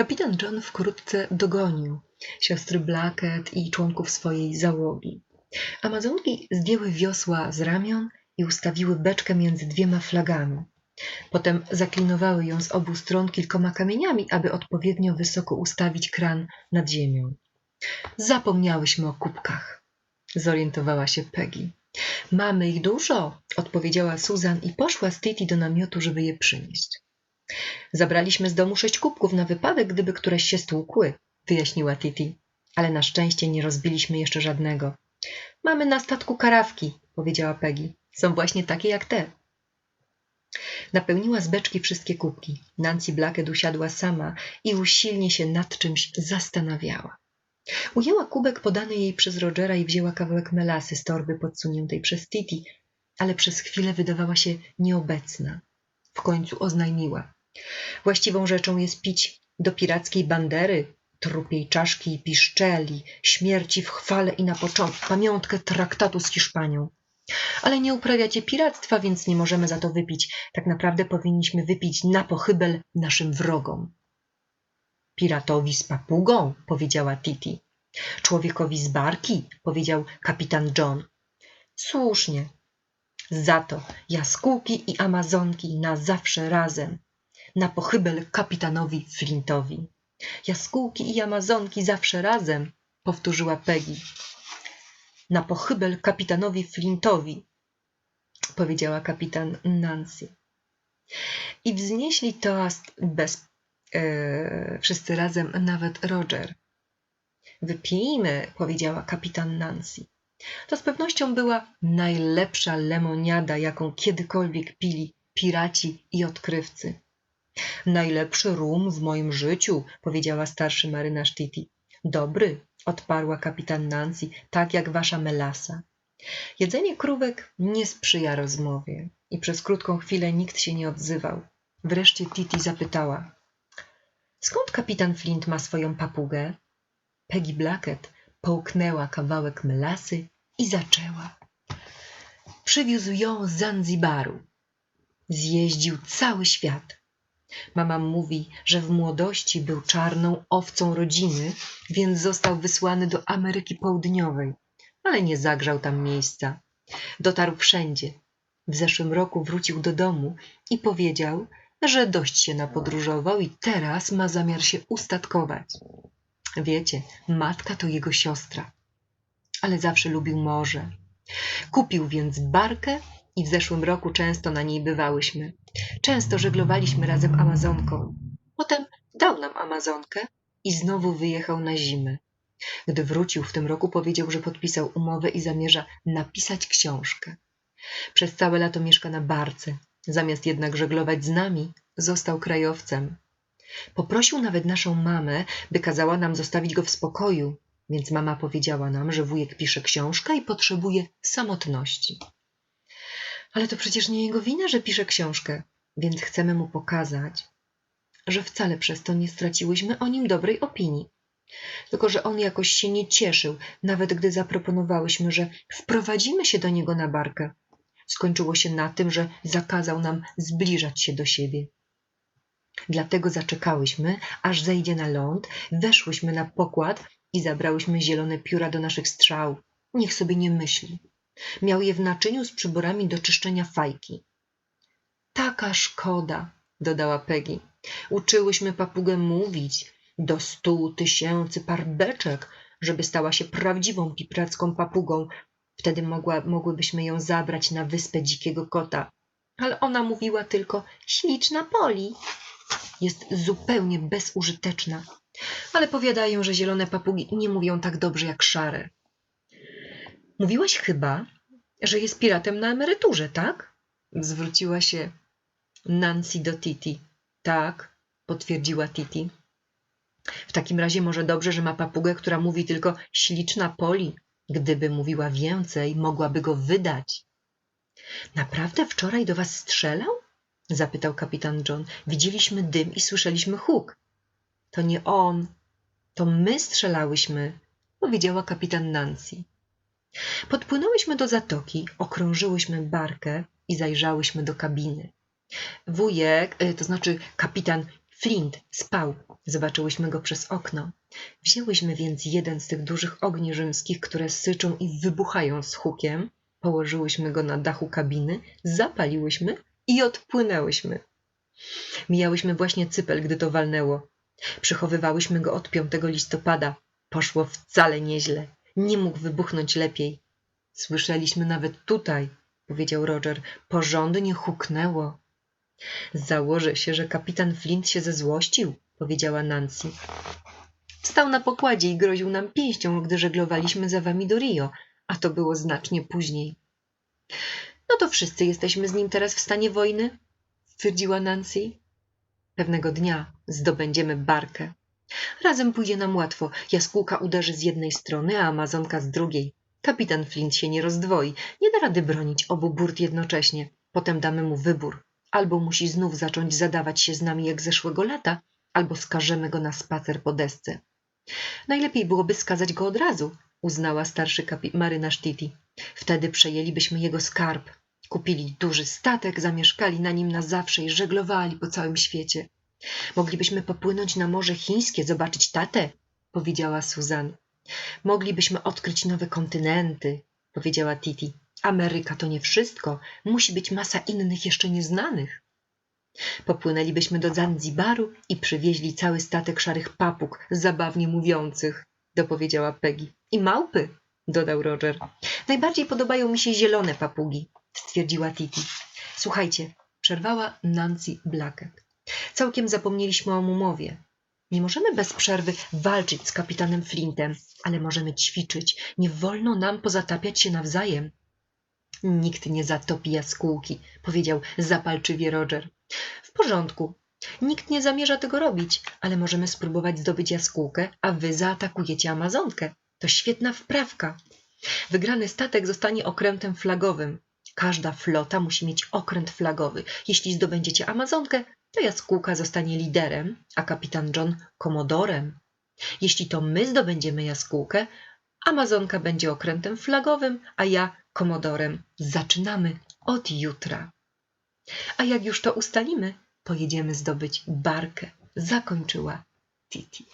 Kapitan John wkrótce dogonił siostry Blackett i członków swojej załogi. Amazonki zdjęły wiosła z ramion i ustawiły beczkę między dwiema flagami. Potem zaklinowały ją z obu stron kilkoma kamieniami, aby odpowiednio wysoko ustawić kran nad ziemią. Zapomniałyśmy o kubkach, zorientowała się Peggy. Mamy ich dużo, odpowiedziała Susan i poszła z Titi do namiotu, żeby je przynieść. Zabraliśmy z domu sześć kubków na wypadek, gdyby któreś się stłukły, wyjaśniła Titi. Ale na szczęście nie rozbiliśmy jeszcze żadnego. Mamy na statku karawki, powiedziała Peggy. Są właśnie takie jak te. Napełniła z beczki wszystkie kubki. Nancy Blackett usiadła sama i usilnie się nad czymś zastanawiała. Ujęła kubek podany jej przez Rogera i wzięła kawałek melasy z torby podsuniętej przez Titi, ale przez chwilę wydawała się nieobecna. W końcu oznajmiła. Właściwą rzeczą jest pić do pirackiej bandery, trupiej czaszki i piszczeli, śmierci w chwale i na początku pamiątkę traktatu z Hiszpanią. Ale nie uprawiacie piractwa, więc nie możemy za to wypić. Tak naprawdę powinniśmy wypić na pochybel naszym wrogom. Piratowi z papugą, powiedziała Titi. Człowiekowi z barki, powiedział kapitan John. Słusznie. Za to jaskółki i amazonki na zawsze razem. Na pochybel kapitanowi Flintowi. Jaskółki i amazonki zawsze razem, powtórzyła Peggy. Na pochybel kapitanowi Flintowi, powiedziała kapitan Nancy. I wznieśli toast bez e, wszyscy razem, nawet Roger. Wypijmy, powiedziała kapitan Nancy. To z pewnością była najlepsza lemoniada, jaką kiedykolwiek pili piraci i odkrywcy. Najlepszy rum w moim życiu, powiedziała starszy marynarz Titi. Dobry, odparła kapitan Nancy, tak jak wasza melasa. Jedzenie krówek nie sprzyja rozmowie i przez krótką chwilę nikt się nie odzywał. Wreszcie Titi zapytała. Skąd kapitan Flint ma swoją papugę? Peggy Blackett połknęła kawałek melasy i zaczęła. Przywiózł ją z Zanzibaru. Zjeździł cały świat. Mama mówi, że w młodości był czarną owcą rodziny, więc został wysłany do Ameryki Południowej, ale nie zagrzał tam miejsca. Dotarł wszędzie. W zeszłym roku wrócił do domu i powiedział, że dość się napodróżował i teraz ma zamiar się ustatkować. Wiecie, matka to jego siostra, ale zawsze lubił morze. Kupił więc barkę i w zeszłym roku często na niej bywałyśmy. Często żeglowaliśmy razem Amazonką. Potem dał nam Amazonkę i znowu wyjechał na zimę. Gdy wrócił w tym roku, powiedział, że podpisał umowę i zamierza napisać książkę. Przez całe lato mieszka na barce. Zamiast jednak żeglować z nami, został krajowcem. Poprosił nawet naszą mamę, by kazała nam zostawić go w spokoju, więc mama powiedziała nam, że wujek pisze książkę i potrzebuje samotności. Ale to przecież nie jego wina, że pisze książkę, więc chcemy mu pokazać, że wcale przez to nie straciłyśmy o nim dobrej opinii. Tylko, że on jakoś się nie cieszył, nawet gdy zaproponowałyśmy, że wprowadzimy się do niego na barkę. Skończyło się na tym, że zakazał nam zbliżać się do siebie. Dlatego zaczekałyśmy, aż zejdzie na ląd, weszłyśmy na pokład i zabrałyśmy zielone pióra do naszych strzał. Niech sobie nie myśli. Miał je w naczyniu z przyborami do czyszczenia fajki. Taka szkoda, dodała Peggy. Uczyłyśmy papugę mówić do stu tysięcy par beczek, żeby stała się prawdziwą pipracką papugą. Wtedy mogła, mogłybyśmy ją zabrać na wyspę dzikiego kota. Ale ona mówiła tylko śliczna Poli. Jest zupełnie bezużyteczna. Ale powiadają, że zielone papugi nie mówią tak dobrze jak szare. Mówiłaś chyba, że jest piratem na emeryturze, tak? Zwróciła się Nancy do Titi. Tak, potwierdziła Titi. W takim razie może dobrze, że ma papugę, która mówi tylko śliczna Poli. Gdyby mówiła więcej, mogłaby go wydać. Naprawdę wczoraj do was strzelał? zapytał kapitan John. Widzieliśmy dym i słyszeliśmy huk. To nie on, to my strzelałyśmy, powiedziała kapitan Nancy. Podpłynęłyśmy do zatoki, okrążyłyśmy barkę i zajrzałyśmy do kabiny. Wujek, y, to znaczy kapitan Flint spał. Zobaczyłyśmy go przez okno. Wzięłyśmy więc jeden z tych dużych ogni rzymskich, które syczą i wybuchają z hukiem. Położyłyśmy go na dachu kabiny, zapaliłyśmy i odpłynęłyśmy. Mijałyśmy właśnie cypel, gdy to walnęło. Przychowywałyśmy go od 5 listopada. Poszło wcale nieźle. Nie mógł wybuchnąć lepiej. Słyszeliśmy nawet tutaj, powiedział Roger. Porządnie huknęło. Założę się, że kapitan Flint się zezłościł, powiedziała Nancy. Wstał na pokładzie i groził nam pięścią, gdy żeglowaliśmy za wami do Rio, a to było znacznie później. No to wszyscy jesteśmy z nim teraz w stanie wojny, stwierdziła Nancy. Pewnego dnia zdobędziemy barkę. Razem pójdzie nam łatwo. Jaskółka uderzy z jednej strony, a Amazonka z drugiej. Kapitan Flint się nie rozdwoi. Nie da rady bronić obu burt jednocześnie. Potem damy mu wybór. Albo musi znów zacząć zadawać się z nami jak zeszłego lata, albo skażemy go na spacer po desce. Najlepiej byłoby skazać go od razu, uznała starszy marynarz Titi. Wtedy przejęlibyśmy jego skarb. Kupili duży statek, zamieszkali na nim na zawsze i żeglowali po całym świecie. Moglibyśmy popłynąć na Morze Chińskie, zobaczyć tatę, powiedziała Susan. Moglibyśmy odkryć nowe kontynenty, powiedziała Titi. Ameryka to nie wszystko, musi być masa innych jeszcze nieznanych. Popłynęlibyśmy do Zanzibaru i przywieźli cały statek szarych papug, zabawnie mówiących, dopowiedziała Peggy. I małpy, dodał Roger. Najbardziej podobają mi się zielone papugi, stwierdziła Titi. Słuchajcie, przerwała Nancy Blackett. Całkiem zapomnieliśmy o umowie. Nie możemy bez przerwy walczyć z kapitanem Flintem, ale możemy ćwiczyć. Nie wolno nam pozatapiać się nawzajem. Nikt nie zatopi jaskółki, powiedział zapalczywie Roger. W porządku. Nikt nie zamierza tego robić, ale możemy spróbować zdobyć jaskółkę, a wy zaatakujecie Amazonkę. To świetna wprawka. Wygrany statek zostanie okrętem flagowym. Każda flota musi mieć okręt flagowy. Jeśli zdobędziecie Amazonkę, to jaskółka zostanie liderem, a kapitan John komodorem. Jeśli to my zdobędziemy jaskółkę, Amazonka będzie okrętem flagowym, a ja komodorem. Zaczynamy od jutra. A jak już to ustalimy, pojedziemy zdobyć barkę. Zakończyła Titi.